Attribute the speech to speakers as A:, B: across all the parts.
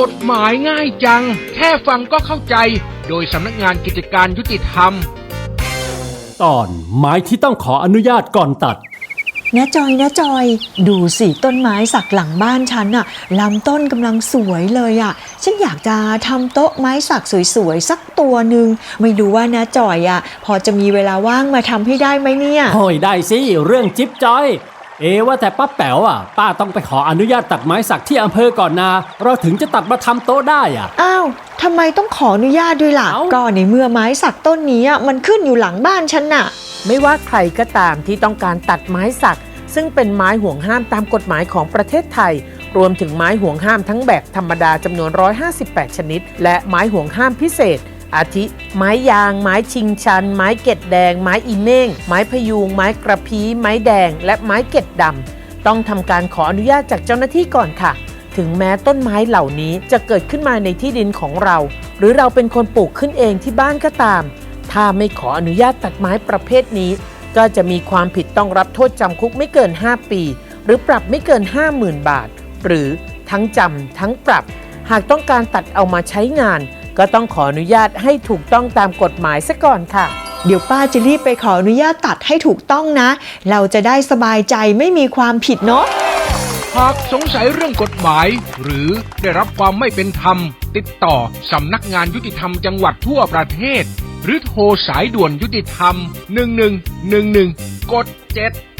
A: กฎหมายง่ายจัง แค่ฟังก็เข้าใจ โดยสำนักงานกิจการยุติธรรม
B: ตอนไม้ที่ต้องขออนุญาตก่อนตัด
C: นะจอยนะจอย ดูสิต้นไม้สักหลังบ้านฉันอะลำต้นกำลังสวยเลยอะฉันอยากจะทำโต๊ะไม้สักสวยๆสักตัวหนึ่งไม่รู้ว่านะจอยอะพอจะมีเวลาว่างมาทำให้ได้ไหมเนี่ย
B: โอ้ยได้สิเรื่องจิ๊บจอย เอว่าแต่ป้าแป๋วอะ ป้าต้องไปขออนุญาตตัดไม้สักที่อำเภอก่อนนะเราถึงจะตัดมาทำโต๊ะได้อะ
C: อ้าวทำไมต้องขออนุญาตด้วยล่ะ
B: เอ้า
C: ก็ในเมื่อไม้สักต้นนี้อะมันขึ้นอยู่หลังบ้านฉันน่ะ
D: ไม่ว่าใครก็ตามที่ต้องการตัดไม้สัก ซึ่งเป็นไม้ห่วงห้ามตามกฎหมายของประเทศไทย รวมถึงไม้ห่วงห้ามทั้งแบบธรรมดาจำนวน 158 ชนิด และไม้ห่วงห้ามพิเศษ อาทิ ไม้ยาง ไม้ชิงชัน ไม้เกล็ดแดง ไม้อีเม่ง ไม้พยุงไม้กระพี้ ไม้แดง และไม้เกล็ดดำ ต้องทำการขออนุญาตจากเจ้าหน้าที่ก่อนค่ะ ถึงแม้ต้นไม้เหล่านี้จะเกิดขึ้นมาในที่ดินของเรา หรือเราเป็นคนปลูกขึ้นเองที่บ้านก็ตาม ถ้าไม่ขออนุญาตตัดไม้ประเภทนี้ ก็จะมีความผิดต้องรับโทษจำคุกไม่เกิน 5 ปี หรือปรับไม่เกิน 50,000 บาท หรือทั้งจำทั้งปรับ หากต้องการตัดเอามาใช้งาน ก็ต้องขออนุญาตให้ถูกต้องตามกฎหมายซะก่อนค่ะ
C: เดี๋ยวป้าจะรีบไปขออนุญาตตัดให้ถูกต้องนะ เราจะได้สบายใจไม่มีความผิดเนาะ
A: หากสงสัยเรื่องกฎหมาย หรือได้รับความไม่เป็นธรรม ติดต่อสำนักงานยุติธรรมจังหวัดทั่วประเทศ หรือโทรสายด่วนยุติธรรม 1111กด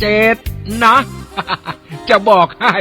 A: 77นะ จะบอกให้